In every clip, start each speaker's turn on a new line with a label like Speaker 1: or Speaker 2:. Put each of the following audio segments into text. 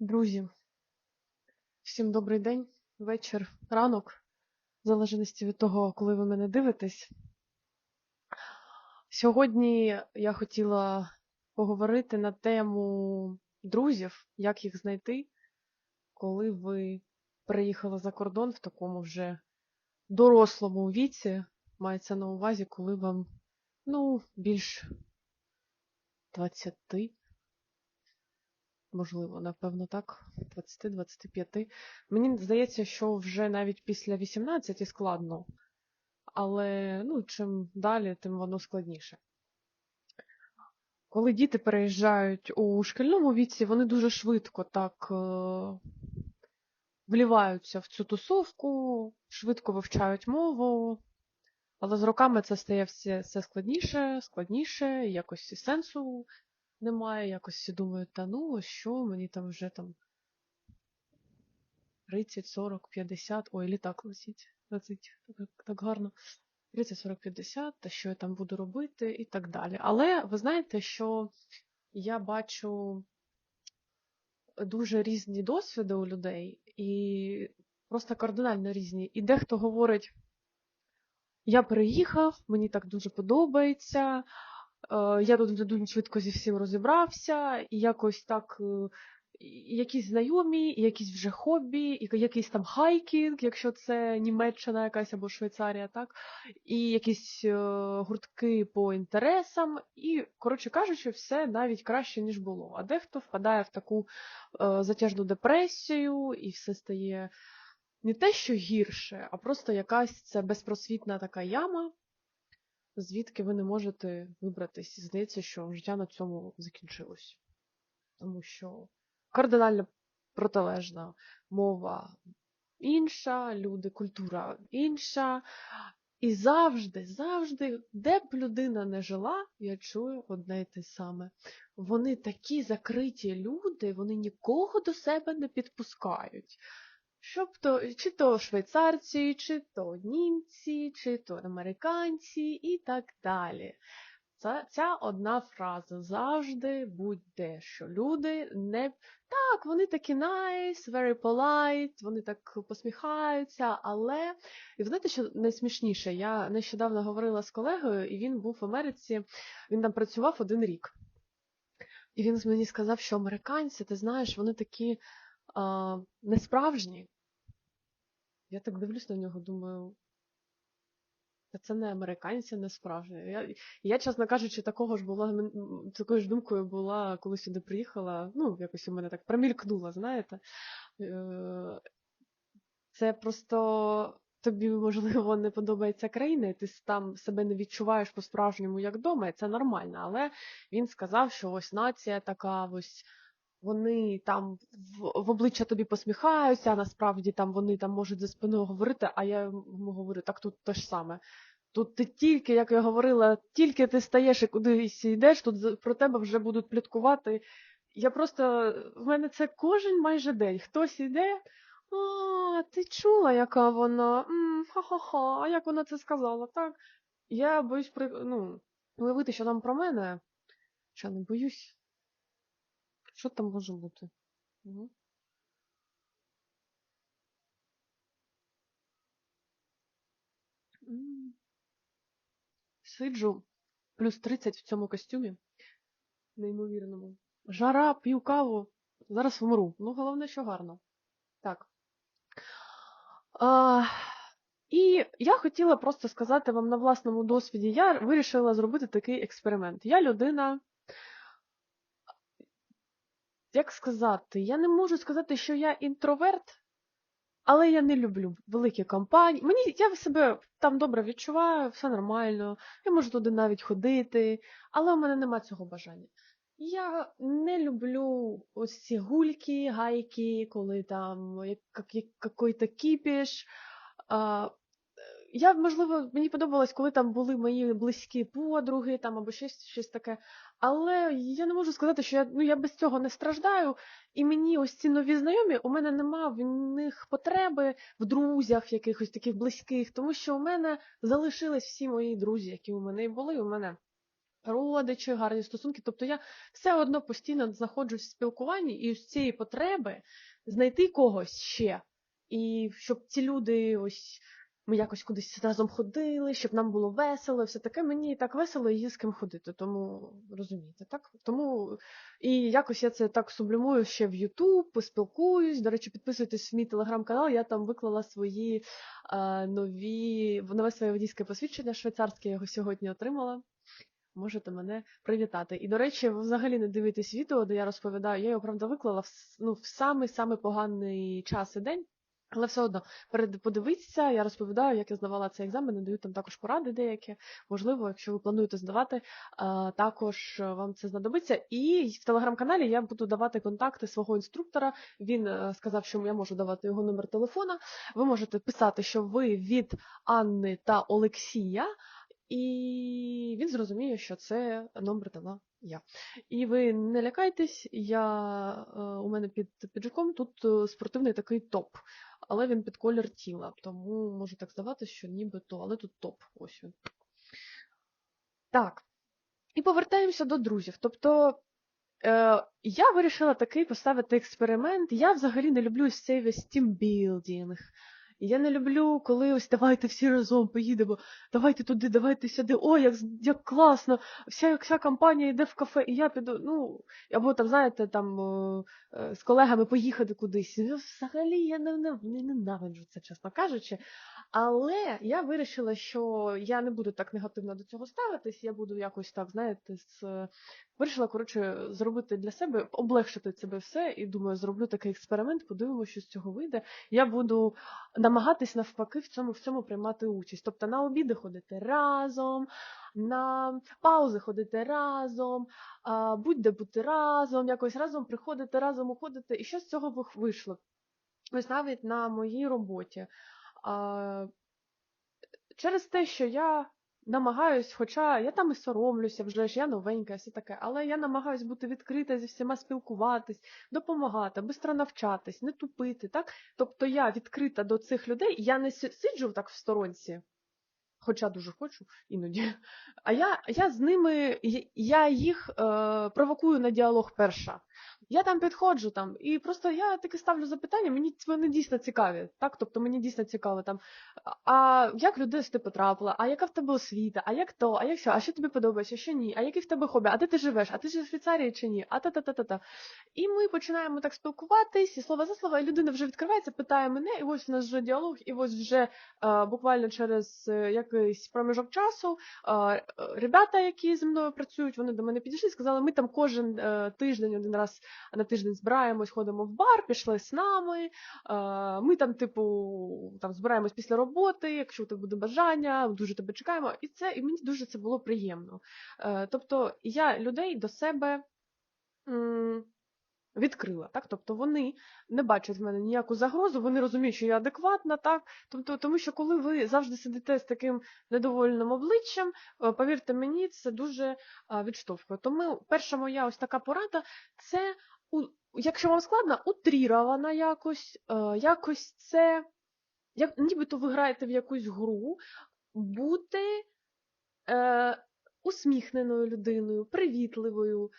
Speaker 1: Друзі, всім добрий день, вечір, ранок, в залежності від того, коли ви мене дивитесь. Сьогодні я хотіла поговорити на тему друзів, як їх знайти, коли ви приїхали за кордон в такому вже дорослому віці, мається на увазі, коли вам, ну, більш 20, можливо, напевно, так, 20-25. Мені здається, що вже навіть після 18 складно, але ну, чим далі, тим воно складніше. Коли діти переїжджають у шкільному віці, вони дуже швидко так е, вліваються в цю тусовку, швидко вивчають мову, але з роками це стає все, все складніше, складніше, якось і сенсу немає, якось всі думають, та ну, що мені там вже там 30, 40, 50, ой, літак летить, летить так, так гарно. 30, 40, 50, та що я там буду робити і так далі. Але ви знаєте, що я бачу дуже різні досвіди у людей, і просто кардинально різні. І дехто говорить, я переїхав, мені так дуже подобається, я тут дуже швидко зі всім розібрався, і якось так е, якісь знайомі, якісь вже хобі, якийсь там хайкінг, якщо це Німеччина якась або Швейцарія, так, і якісь е, гуртки по інтересам, і, коротше кажучи, все навіть краще, ніж було. А дехто впадає в таку е, затяжну депресію, і все стає не те, що гірше, а просто якась це безпросвітна така яма, звідки ви не можете вибратись. І здається, що життя на цьому закінчилось. Тому що кардинально протилежна мова інша, люди, культура інша. І завжди, завжди, де б людина не жила, я чую одне й те саме. Вони такі закриті люди, вони нікого до себе не підпускають. Щоб то, чи то швейцарці, чи то німці, чи то американці і так далі. Це, ця одна фраза завжди будь-де, що люди не. Так, вони такі nice, very polite, вони так посміхаються, але. І знаєте, що найсмішніше? Я нещодавно говорила з колегою, і він був в Америці, він там працював один рік. І він мені сказав, що американці, ти знаєш, вони такі а, несправжні. Я так дивлюсь на нього, думаю. Та це не американці, не справжні. Я, я, чесно кажучи, такого ж була такою ж думкою була, коли сюди приїхала. Ну, якось у мене так промількнуло, знаєте. Е, Це просто тобі, можливо, не подобається країна, і ти там себе не відчуваєш по-справжньому як вдома, і це нормально. Але він сказав, що ось нація така, ось вони там в, обличчя тобі посміхаються, а насправді там вони там можуть за спиною говорити, а я йому говорю, так тут те ж саме. Тут ти тільки, як я говорила, тільки ти стаєш і кудись йдеш, тут про тебе вже будуть пліткувати. Я просто, в мене це кожен майже день. Хтось йде, а, ти чула, яка вона? Ха-ха-ха, а як вона це сказала? Так? Я боюсь ну, уявити, що там про мене. Що не боюсь. Що там може бути? М. Сиджу плюс 30 в цьому костюмі, неймовірному. Жара, п'ю каву, зараз вмру. Ну, головне, що гарно. Так. А, і я хотіла просто сказати вам на власному досвіді, я вирішила зробити такий експеримент. Я людина. Як сказати, я не можу сказати, що я інтроверт, але я не люблю великі компанії. Мені я себе там добре відчуваю, все нормально, я можу туди навіть ходити, але у мене нема цього бажання. Я не люблю ось ці гульки, гайки, коли там як, як, який-то кіпіш. Я, можливо, мені подобалось, коли там були мої близькі подруги там або щось, щось таке. Але я не можу сказати, що я, ну, я без цього не страждаю. І мені ось ці нові знайомі, у мене нема в них потреби в друзях якихось таких близьких, тому що у мене залишились всі мої друзі, які у мене були. У мене родичі, гарні стосунки. Тобто я все одно постійно знаходжусь в спілкуванні і з цієї потреби знайти когось ще. І щоб ці люди ось ми якось кудись разом ходили, щоб нам було весело, все таке. Мені так весело і з ким ходити, тому розумієте, так? Тому і якось я це так сублімую ще в Ютуб, поспілкуюсь. До речі, підписуйтесь в мій телеграм-канал, я там виклала свої а, нові, нове своє водійське посвідчення швейцарське, я його сьогодні отримала. Можете мене привітати. І, до речі, ви взагалі не дивитесь відео, де я розповідаю, я його правда виклала в, ну, в самий-самий поганий час і день. Але все одно перед подивитися, я розповідаю, як я здавала цей екзамен, надаю там також поради деякі. Можливо, якщо ви плануєте здавати, також вам це знадобиться. І в телеграм-каналі я буду давати контакти свого інструктора. Він е, сказав, що я можу давати його номер телефона. Ви можете писати, що ви від Анни та Олексія. І він зрозуміє, що це номер дала я. І ви не лякайтесь, я, е, у мене під піджаком тут е, спортивний такий топ, але він під колір тіла, тому може так здаватися, що нібито, але тут топ. Ось він. Так. І повертаємося до друзів. Тобто е, я вирішила такий поставити експеримент. Я взагалі не люблю цей весь тімбілдінг. Я не люблю, коли ось давайте всі разом поїдемо, давайте туди, давайте сюди, ой, як як класно, вся вся компанія йде в кафе, і я піду. ну, Або там, знаєте, там е, з колегами поїхати кудись. Взагалі я не, не, не ненавиджу це, чесно кажучи. Але я вирішила, що я не буду так негативно до цього ставитись, я буду якось так, знаєте, з Вирішила, коротше, зробити для себе, облегшити себе все, і думаю, зроблю такий експеримент, подивимося, що з цього вийде. Я буду намагатись навпаки в цьому в цьому приймати участь. Тобто на обіди ходити разом, на паузи ходити разом, будь-де бути разом, якось разом приходити, разом уходити. І що з цього вийшло? Ось навіть на моїй роботі. Через те, що я намагаюсь, хоча я там і соромлюся вже ж, я новенька, все таке, але я намагаюсь бути відкрита зі всіма спілкуватись, допомагати, швидко навчатись, не тупити. так? Тобто я відкрита до цих людей, я не сиджу так в сторонці, хоча дуже хочу іноді. А я я з ними, я їх е, провокую на діалог перша. Я там підходжу там, і просто я таке ставлю запитання, мені вони дійсно цікаві. так, Тобто мені дійсно цікаво там, а як людина ти потрапила, а яка в тебе освіта, а як то, а як що, а що тобі подобається, що ні, а які в тебе хобі, а де ти живеш, а ти ж в Швейцарії чи ні, а та-та-та-та-та. І ми починаємо так спілкуватись, і слово за слово, і людина вже відкривається, питає мене, і ось у нас вже діалог, і ось вже е, буквально через е, якийсь проміжок часу е, ребята, які зі мною працюють, вони до мене підійшли і сказали, ми там кожен е, тиждень один раз на тиждень збираємось, ходимо в бар, пішли з нами. Е, ми там, типу, там збираємось після роботи, якщо у тебе буде бажання, дуже тебе чекаємо. І це і мені дуже це було приємно. Е, тобто я людей до себе. Відкрила, так? Тобто вони не бачать в мене ніяку загрозу, вони розуміють, що я адекватна, так? Тобто, тому що коли ви завжди сидите з таким недовольним обличчям, е, повірте мені, це дуже відштовхує. Тому перша моя ось така порада це якщо вам складно, утрірована якось, е, якось це, як, нібито ви граєте в якусь гру, бути е, усміхненою людиною, привітливою,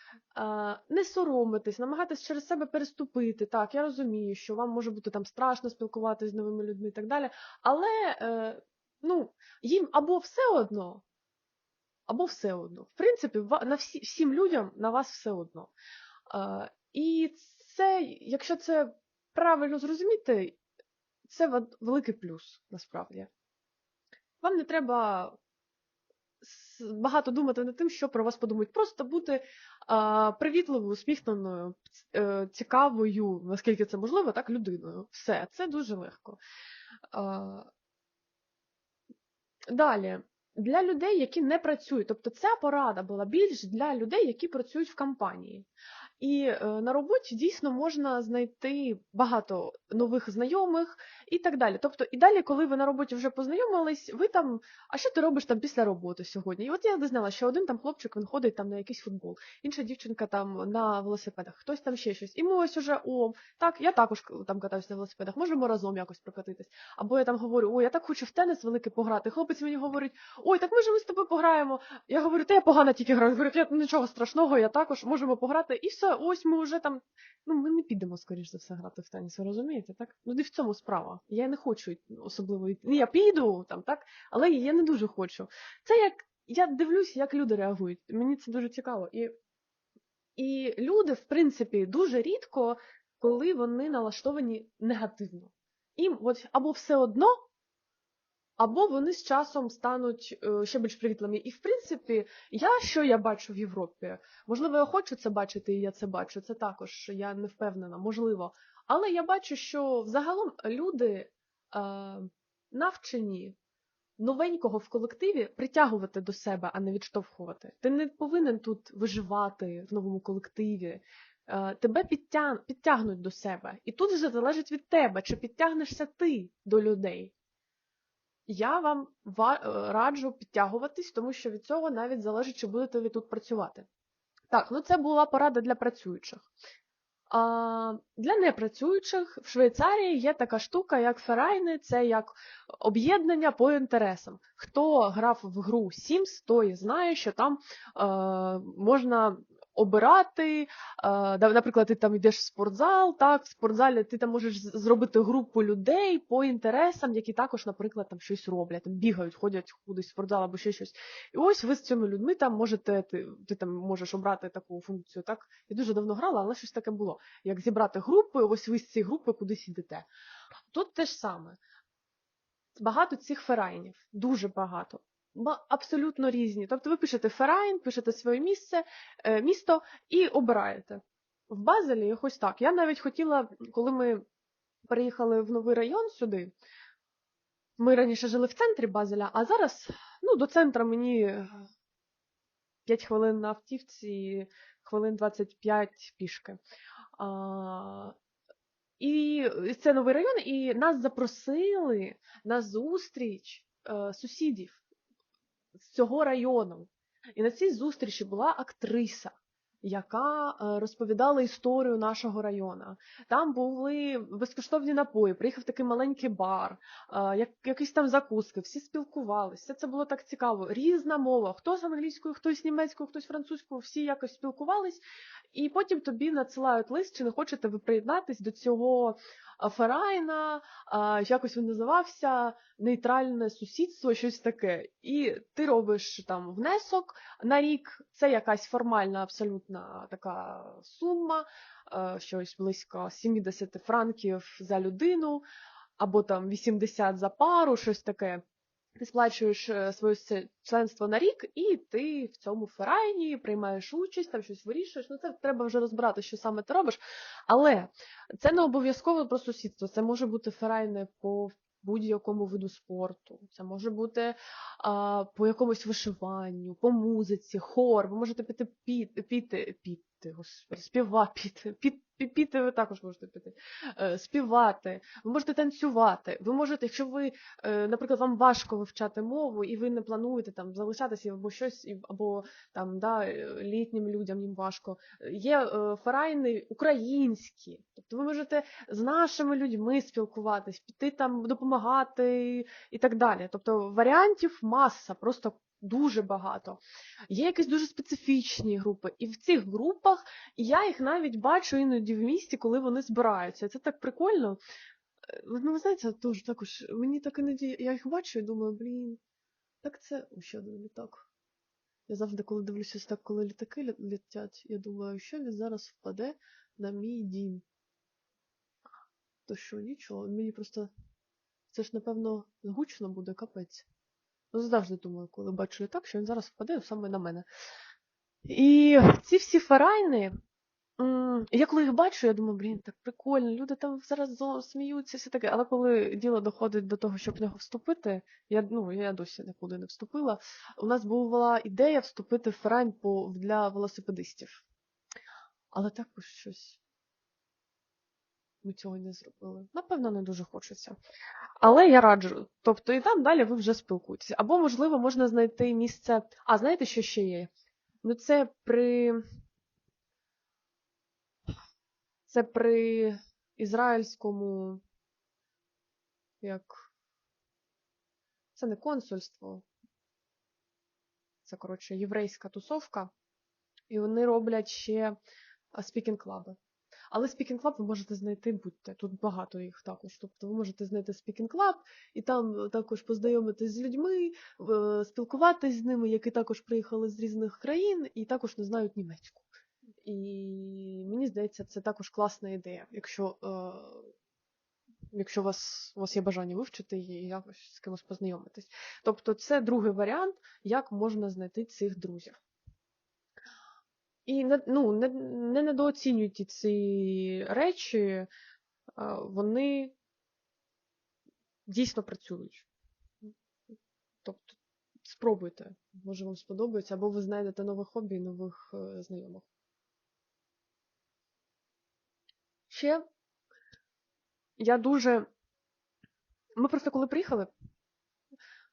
Speaker 1: не соромитись, намагатись через себе переступити. Так, я розумію, що вам може бути там страшно спілкуватися з новими людьми і так далі, але е, ну, їм або все одно, або все одно. В принципі, на всі, всім людям на вас все одно. І це, якщо це правильно зрозуміти, це великий плюс насправді. Вам не треба багато думати над тим, що про вас подумають. Просто бути а, привітливою, усміхненою, е, цікавою, наскільки це можливо, так, людиною. Все, це дуже легко. А, Далі. Для людей, які не працюють, тобто ця порада була більш для людей, які працюють в компанії. І е, на роботі дійсно можна знайти багато нових знайомих і так далі. Тобто, і далі, коли ви на роботі вже познайомились, ви там, а що ти робиш там після роботи сьогодні? І от я знала, що один там хлопчик він ходить там на якийсь футбол, інша дівчинка там на велосипедах, хтось там ще щось. І ми ось уже о, так, я також там катаюся на велосипедах, можемо разом якось прокатитись. Або я там говорю, о, я так хочу в теніс великий пограти. Хлопець мені говорить, ой, так може ми з тобою пограємо. Я говорю, та я погано тільки граю. Говорю, я нічого страшного, я також можемо пограти. І все, ось ми вже там. Ну, ми не підемо, скоріш за все, грати в теніс, ви розумієте, так? Ну, не в цьому справа. Я не хочу особливо йти. Я піду там, так, але я не дуже хочу. Це як я дивлюсь, як люди реагують. Мені це дуже цікаво. І, І люди, в принципі, дуже рідко, коли вони налаштовані негативно. Їм от або все одно. Або вони з часом стануть е, ще більш привітливими. І, в принципі, я що я бачу в Європі? Можливо, я хочу це бачити, і я це бачу. Це також я не впевнена, можливо. Але я бачу, що взагалом люди е, навчені новенького в колективі притягувати до себе, а не відштовхувати. Ти не повинен тут виживати в новому колективі. Е, тебе підтягнуть до себе. І тут вже залежить від тебе, чи підтягнешся ти до людей. Я вам раджу підтягуватись, тому що від цього навіть залежить, чи будете ви тут працювати. Так, ну це була порада для працюючих. А Для непрацюючих в Швейцарії є така штука, як ферайни, це як об'єднання по інтересам. Хто грав в гру Sims, той знає, що там е, можна обирати. Наприклад, ти там йдеш в спортзал, так, в спортзалі ти там можеш зробити групу людей по інтересам, які також, наприклад, там щось роблять, там бігають, ходять кудись в спортзал або ще щось. І ось ви з цими людьми там можете, ти, ти там можеш обрати таку функцію. Так, я дуже давно грала, але щось таке було. Як зібрати групи, ось ви з цієї групи кудись йдете. Тут те ж саме. Багато цих ферайнів, дуже багато абсолютно різні. Тобто ви пишете Ферайн, пишете своє місце, е, місто і обираєте. В Базелі ось так. Я навіть хотіла, коли ми переїхали в новий район сюди, ми раніше жили в центрі Базеля, а зараз ну, до центра мені 5 хвилин на автівці, хвилин 25 пішки. А, І це новий район, і нас запросили на зустріч е, сусідів з цього району. І на цій зустрічі була актриса, яка е, розповідала історію нашого району. Там були безкоштовні напої, приїхав такий маленький бар, е, як, якісь там закуски, всі спілкувалися. Це було так цікаво. Різна мова, хто з англійською, хтось з німецькою, хтось французькою, всі якось спілкувались, і потім тобі надсилають лист, чи не хочете ви приєднатись до цього Ферайна, якось він називався нейтральне сусідство, щось таке. І ти робиш там внесок на рік, це якась формальна, абсолютна така сума, щось близько 70 франків за людину, або там 80 за пару, щось таке. Ти сплачуєш е, своє членство на рік, і ти в цьому ферайні приймаєш участь, там щось вирішуєш. Ну це треба вже розбирати, що саме ти робиш. Але це не обов'язково про сусідство. Це може бути ферайне по будь-якому виду спорту. Це може бути а, по якомусь вишиванню, по музиці, хор. Ви можете піти піти, піти, піти, господи, співати, піти, піти ви також можете піти, е, співати, ви можете танцювати. Ви можете, якщо ви, е, наприклад, вам важко вивчати мову, і ви не плануєте там залишатися або щось, або там да, літнім людям їм важко. Є е, фарайни українські, тобто ви можете з нашими людьми спілкуватись, піти там допомагати і так далі. Тобто варіантів маса, просто дуже багато. Є якісь дуже специфічні групи, і в цих групах я їх навіть бачу іноді в місті, коли вони збираються. Це так прикольно. Е, ну, ви знаєте, дуже також мені так іноді я їх бачу і думаю, блін, так це ще літак. Я завжди, коли дивлюся так, коли літаки летять, я думаю, що він зараз впаде на мій дім. То що, нічого, мені просто це ж, напевно, гучно буде капець. Ну, завжди думаю, коли бачу літак, що він зараз впаде саме на мене. І ці всі фарайни, я коли їх бачу, я думаю, блін, так прикольно, люди там зараз сміються, все таке. Але коли діло доходить до того, щоб в нього вступити, я ну, я досі нікуди не вступила. У нас була ідея вступити в фарайн для велосипедистів. Але також щось ми цього не зробили. Напевно, не дуже хочеться. Але я раджу. Тобто, і там далі ви вже спілкуєтеся. Або, можливо, можна знайти місце. А, знаєте, що ще є? Ну, це при. Це при ізраїльському. Як. Це не консульство. це коротше єврейська тусовка, і вони роблять ще спікінг-клаби. Але Speaking Club ви можете знайти будьте. Тут багато їх також. Тобто ви можете знайти Speaking Club і там також познайомитись з людьми, спілкуватись з ними, які також приїхали з різних країн і також не знають німецьку. І мені здається, це також класна ідея, якщо е, якщо у вас у вас є бажання вивчити і якось з кимось познайомитись. Тобто, це другий варіант, як можна знайти цих друзів. І ну, не, не недооцінюйте ці речі, вони дійсно працюють. Тобто, спробуйте, може вам сподобається, або ви знайдете нове хобі і нових е, знайомих. Ще я дуже. Ми просто коли приїхали,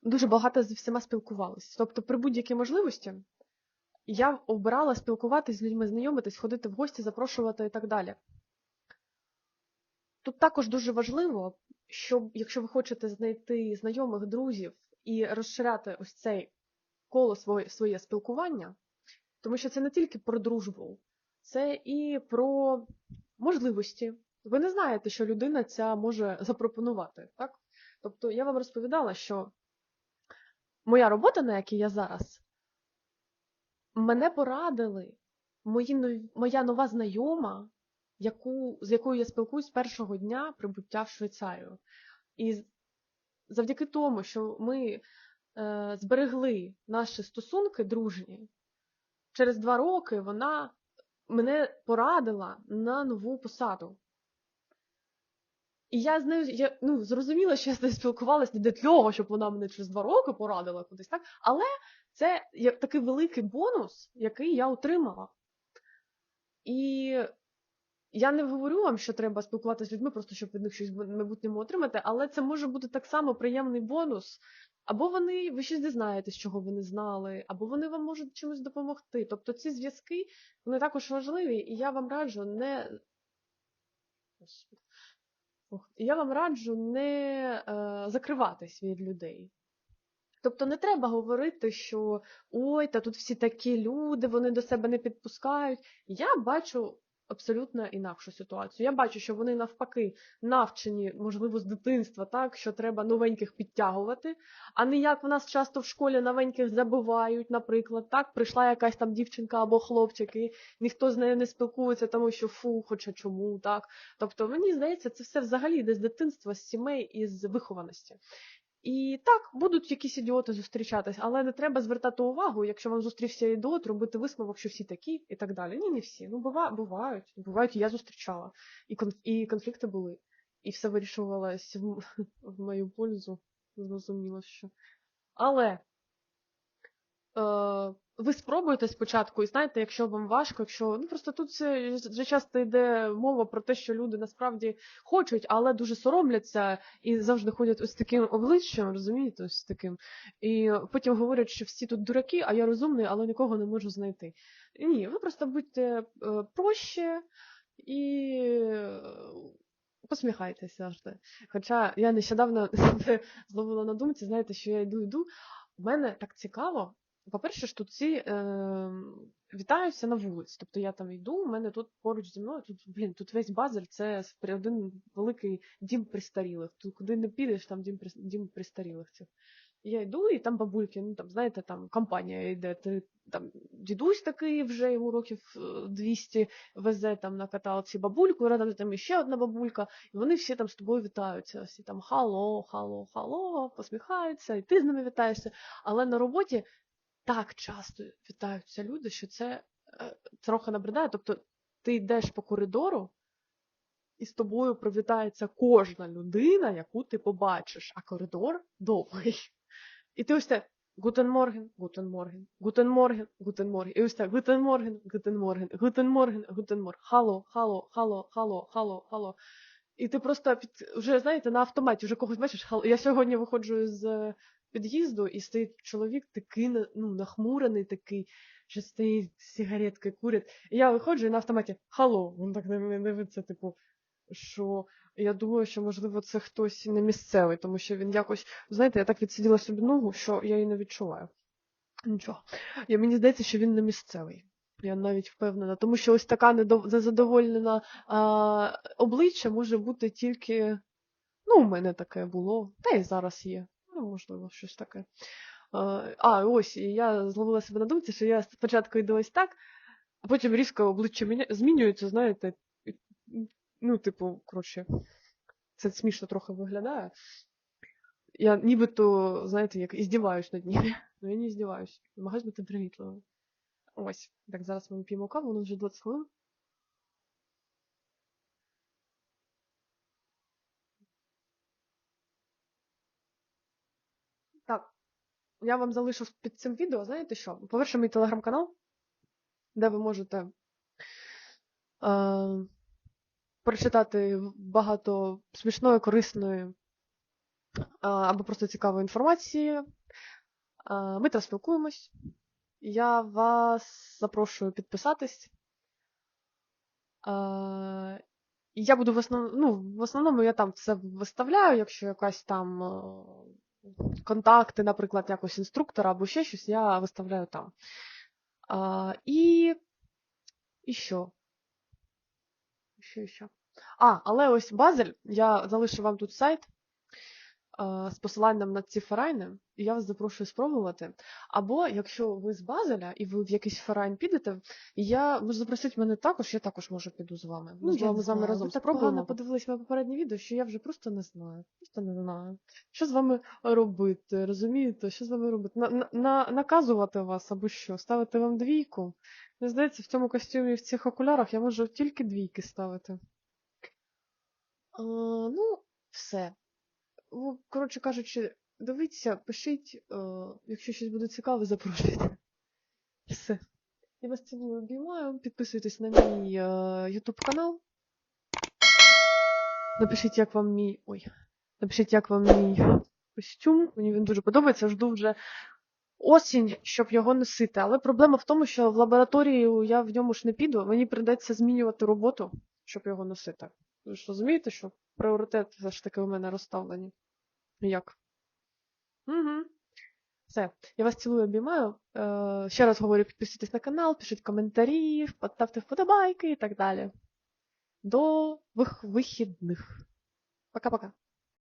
Speaker 1: дуже багато з всіма спілкувалися. Тобто, при будь-якій можливості я обирала спілкуватись з людьми, знайомитись, ходити в гості, запрошувати і так далі. Тут також дуже важливо, щоб, якщо ви хочете знайти знайомих друзів і розширяти ось цей коло своє, своє спілкування, тому що це не тільки про дружбу, це і про можливості. Ви не знаєте, що людина ця може запропонувати. так? Тобто я вам розповідала, що моя робота, на якій я зараз, мене порадили мої, моя нова знайома, яку, з якою я спілкуюсь першого дня прибуття в Швейцарію. І завдяки тому, що ми е, зберегли наші стосунки дружні, через два роки вона мене порадила на нову посаду. І я з нею я, ну, зрозуміла, що я з нею спілкувалася не для того, щоб вона мене через два роки порадила кудись, так? Але це такий великий бонус, який я отримала. І я не говорю вам, що треба спілкуватися з людьми, просто щоб від них щось в майбутньому отримати, але це може бути так само приємний бонус. Або вони ви щось дізнаєтесь, чого ви не знали, або вони вам можуть чимось допомогти. Тобто ці зв'язки вони також важливі, і я вам раджу не. Я вам раджу не е, закриватись від людей. Тобто не треба говорити, що ой, та тут всі такі люди, вони до себе не підпускають. Я бачу абсолютно інакшу ситуацію. Я бачу, що вони навпаки навчені, можливо, з дитинства, так, що треба новеньких підтягувати, а не як в нас часто в школі новеньких забувають, наприклад, так, прийшла якась там дівчинка або хлопчик, і ніхто з нею не спілкується, тому що фу, хоча чому, так. Тобто, мені здається, це все взагалі йде з дитинства, з сімей і з вихованості. І так, будуть якісь ідіоти зустрічатись, але не треба звертати увагу, якщо вам зустрівся ідіот, робити висновок, що всі такі і так далі. Ні, не всі. Ну, бува, бувають. Бувають, і я зустрічала. І конф, і конфлікти були. І все вирішувалось в, в мою пользу. Зрозуміло, що. Але Е, ви спробуєте спочатку, і знаєте, якщо вам важко, якщо ну просто тут це вже часто йде мова про те, що люди насправді хочуть, але дуже соромляться і завжди ходять ось таким обличчям, розумієте, ось таким. І потім говорять, що всі тут дураки, а я розумний, але нікого не можу знайти. Ні, ви просто будьте е, проще і. Посміхайтеся завжди. Хоча я нещодавно зловила на думці, знаєте, що я йду йду. У мене так цікаво, по-перше, тут всі е, вітаються на вулиці. Тобто я там йду, у мене тут поруч зі мною, тут, блін, тут весь базар це один великий дім пристарілих. Тут куди не підеш, там дім дім пристарілих цих. Я йду, і там бабульки, ну там, знаєте, там компанія йде, ти там дідусь такий вже йому років 200 е, везе там на каталці бабульку, рядом там ще одна бабулька, і вони всі там з тобою вітаються. Всі там хало, хало, хало, посміхаються, і ти з ними вітаєшся. Але на роботі так часто вітаються люди, що це е, трохи набридає. Тобто ти йдеш по коридору, і з тобою привітається кожна людина, яку ти побачиш, а коридор довгий. І ти ось так Гутен Морген, Гутен Морген, Гутен Морген, Гутен Морген. І ось так Гутен Морген, Гутен Морген, Гутен Морген, Гутен Морген. Хало, хало, хало, хало, хало, хало. І ти просто під вже знаєте на автоматі вже когось бачиш. Я сьогодні виходжу з під'їзду, і стоїть чоловік такий ну, нахмурений, такий, що стоїть з сигареткою курить. І я виходжу і на автоматі Хало! Він так на мене дивиться, типу, що я думаю, що, можливо, це хтось не місцевий, тому що він якось, знаєте, я так відсиділа собі ногу, що я її не відчуваю. Нічого. Я, мені здається, що він не місцевий. Я навіть впевнена, тому що ось така недов- незадовольнена а, обличчя може бути тільки. Ну, у мене таке було, та й зараз є. Ну, можливо, щось таке. А, а, ось, і я зловила себе на думці, що я спочатку йду ось так, а потім різко обличчя змінюється, знаєте. Ну, типу, коротше, це смішно трохи виглядає. Я нібито, знаєте, як іздіваюсь над ними. Ну, я не іздіваюсь. Намагаюсь бути привітливою. Ось. Так, зараз ми п'ємо каву, нас вже 20 хвилин. Так, я вам залишу під цим відео, знаєте що? По-перше, мій телеграм-канал, де ви можете е, прочитати багато смішної, корисної е, або просто цікавої інформації. Е, ми там спілкуємось. Я вас запрошую підписатись. Е, я буду в основному, ну, в основному я там це виставляю, якщо якась там е, контакти, наприклад, якось інструктора або ще щось, я виставляю там. А, і, і що? Що, що? А, але ось Базель, я залишу вам тут сайт з посиланням на ці ферайни, і я вас запрошую спробувати. Або якщо ви з Базеля і ви в якийсь ферайн підете, я ви запросіть мене також, я також можу піду з вами.
Speaker 2: Ну,
Speaker 1: вами
Speaker 2: не
Speaker 1: з вами разом
Speaker 2: так
Speaker 1: спробуємо.
Speaker 2: погано
Speaker 1: подивились моє попереднє відео, що я вже просто не знаю. Просто не знаю. Що з вами робити? Розумієте? Що з вами робити? На, на, на- наказувати вас або що? Ставити вам двійку? Мені здається, в цьому костюмі і в цих окулярах я можу тільки двійки ставити. А, ну, все. Ну, коротше кажучи, дивіться, пишіть, е, якщо щось буде цікаве, запрошуйте. Все. Я вас цілую обіймаю. Підписуйтесь на мій е, YouTube канал. Напишіть, як вам мій. Ой. Напишіть, як вам мій костюм. Мені він дуже подобається. Жду вже осінь, щоб його носити. Але проблема в тому, що в лабораторію я в ньому ж не піду. Мені прийдеться змінювати роботу, щоб його носити. Ви ж розумієте, що пріоритети все ж таки у мене розставлені. Як? Угу. Все, я вас цілую, обіймаю. Е, ще раз говорю, підписуйтесь на канал, пишіть коментарі, ставте вподобайки і так далі. До вих- вихідних. Пока-пока.